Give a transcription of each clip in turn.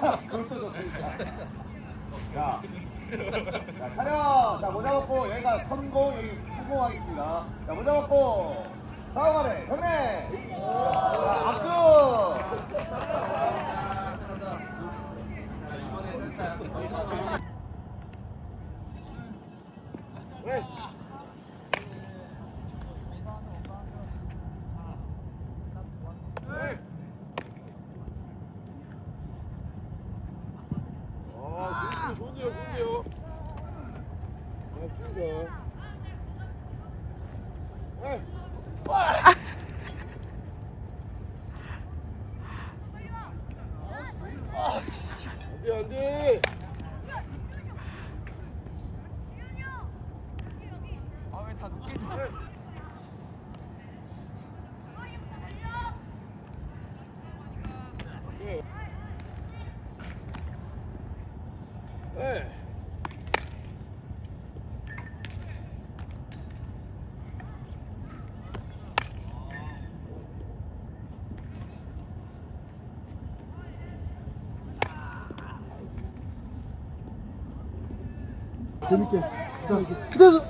자, 자, 차렷! 자, 모자 벗고, 여기가 성공, 여기 성공하겠습니다. 자, 모자 벗고, 다음 아래, 경례! 자, 악수! 네. 아, 좋은데요, 좋은데요. 아, 좋은데. 네. 안 돼, 안 돼. 네. 재밌게. 자, 그대로.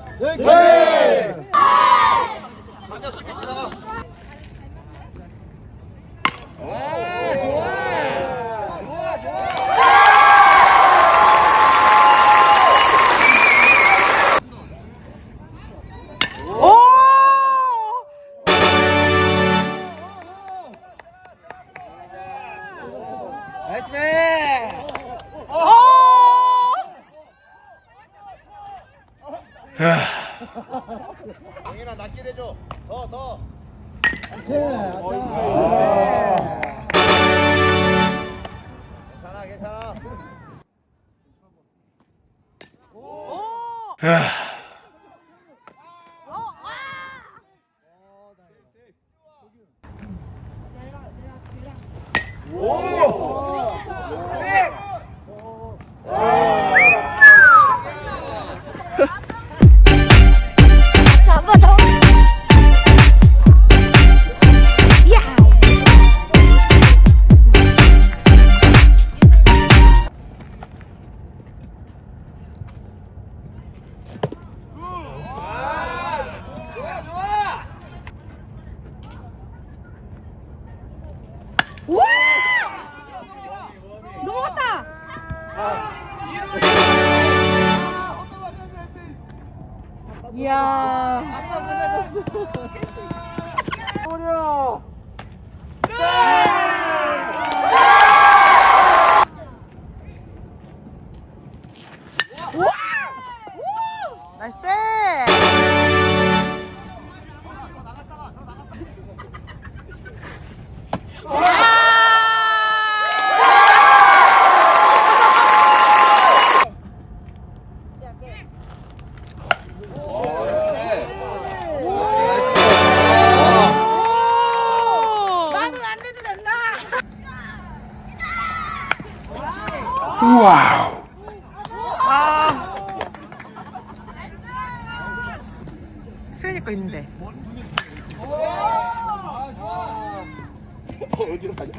영인아, 낫게 되죠? 더, 더. 괜찮아, 괜찮아. 잡 이야. 나이스 수현이 거 있는데. 어디로 가냐?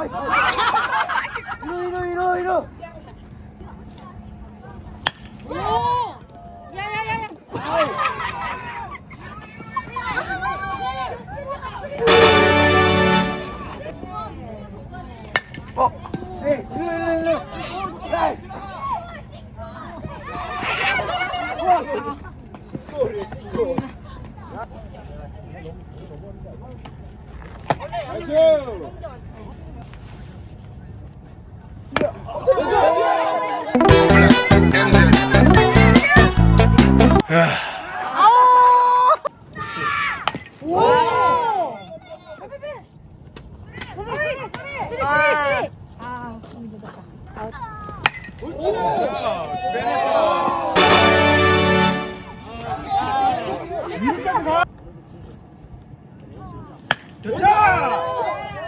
아이 이러 이러 이러 이러 오! 야야야야! 어! 에이, 일로 일로 일로! 에이! 우와! 시끄러워, 시끄러워. 나이스! 됐다!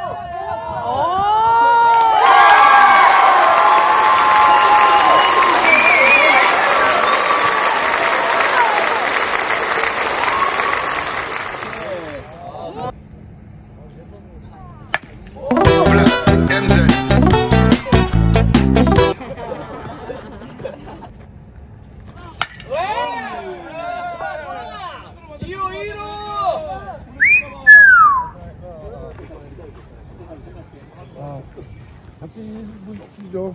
아, 힘들다. 같이 1분 쉬죠.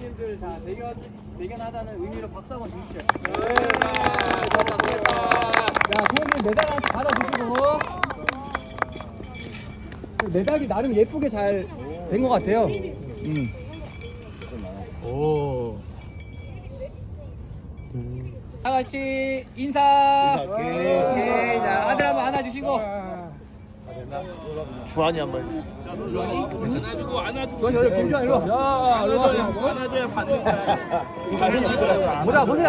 님들 다 대견 대견하다는 의미로 박수 한번 주시죠. 자, 소님 메달 하나씩 받아주시고 메달이 나름 예쁘게 잘 된 것 같아요. 음. 오. 다 같이 인사. 오케이. 자, 아들 한번 안아주시고. 주환이 한번. 주환이? 안아주고 안아주고. 주환이 김주환 일로 와. 야, 일로 와. 안아줘야 받는 보자, 보세요.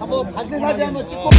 한번 단체 사진 한번 찍고.